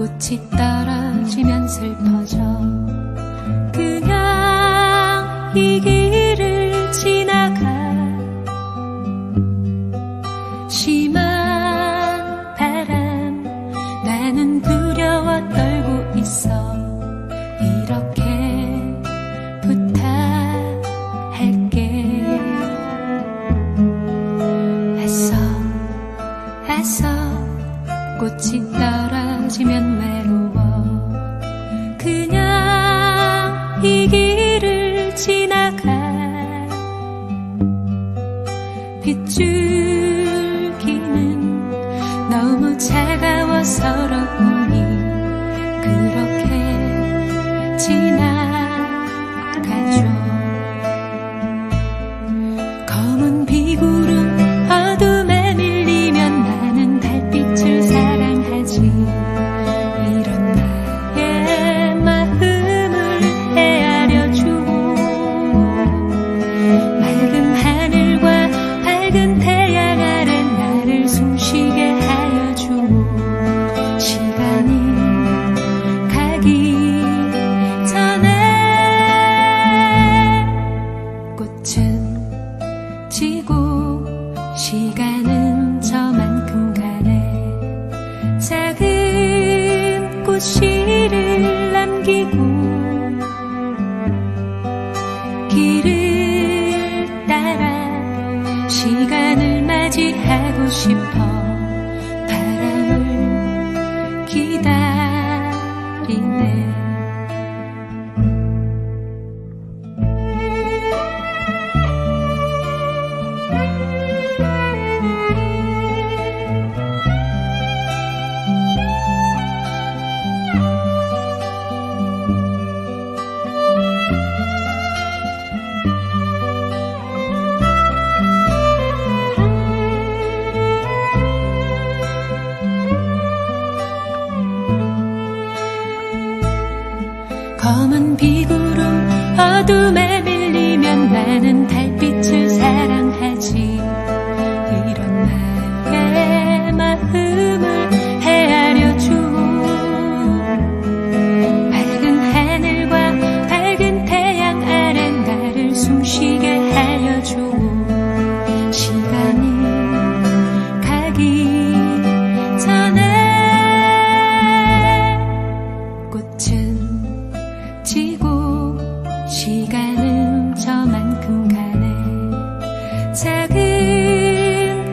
꽃이 떨어지면 슬퍼져. 그냥 이 길을 지나가. 심한 바람 나는 두려 지면 외로워. 그냥 이 길을 지나가. 빗줄기는 너무 차가워 서러 꽃은 지고 시간은 저만큼 가네. 작은 꽃씨를 남기고 길을 따라 시간을 맞이하고 싶어 검은 비구름 어둠에 밀리면 나는 달빛을 사랑하지. 이런 나의 마음을 헤아려 주고 밝은 하늘과 밝은 태양 아래 나를 숨쉬게 하여 주